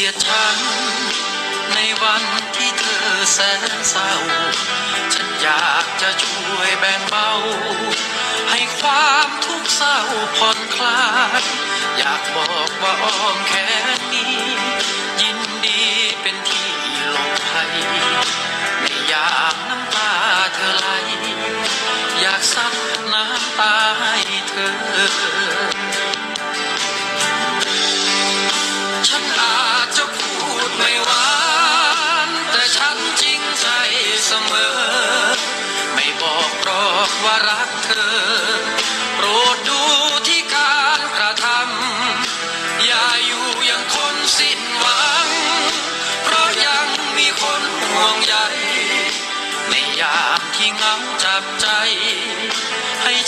ลียดฉัน ในวันที่เธอแสนเศร้า ฉันอยากจะช่วยแบ่งเบา ให้ความทุกข์เศร้าผ่อนคลาย อยากบอกว่าอ้อมแขนนี้ ยินดีเป็นที่หลบภัยไม่อยากน้ำตาเธอไหล อยากซับน้ำตาให้เธอ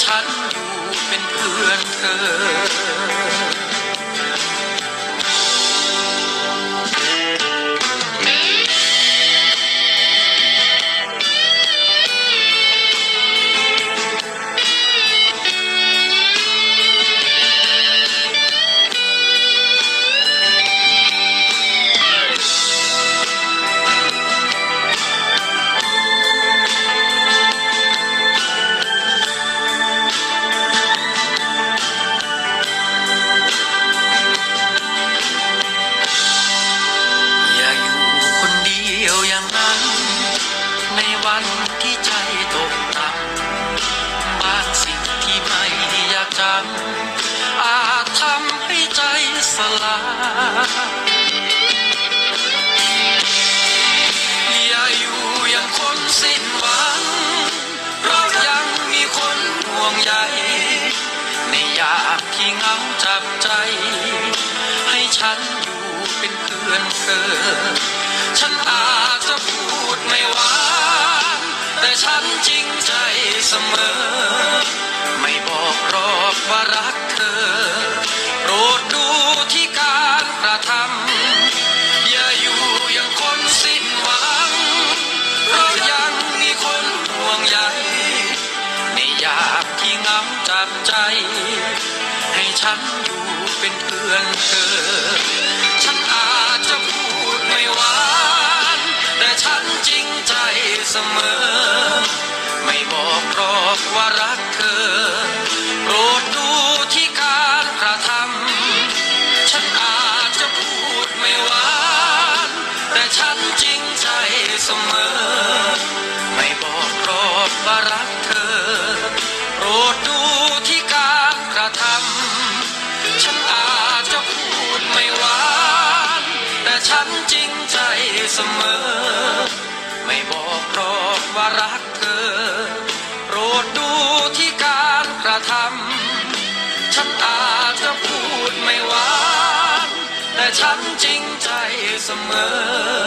ฉันอยู่เป็นเพื่อนเธอ ลา อย่าอยู่อย่างคนสิ้นหวังเพราะยังมีคนห่วงใยในยามที่เงาจับใจ ให้ฉันอยู่เป็นเพื่อนเธอ ฉันอาจจะพูดไม่หวาน แต่ฉันจริงใจเสมอ อนเธอ ฉันอาจจะพูดไม่หวาน แต่ฉันจริงใจเสมอ เสมอ ไม่บอกหรอกว่ารักเธอ โปรดดูที่การกระทำฉันอาจจะพูดไม่หวาน แต่ฉันจริงใจเสมอ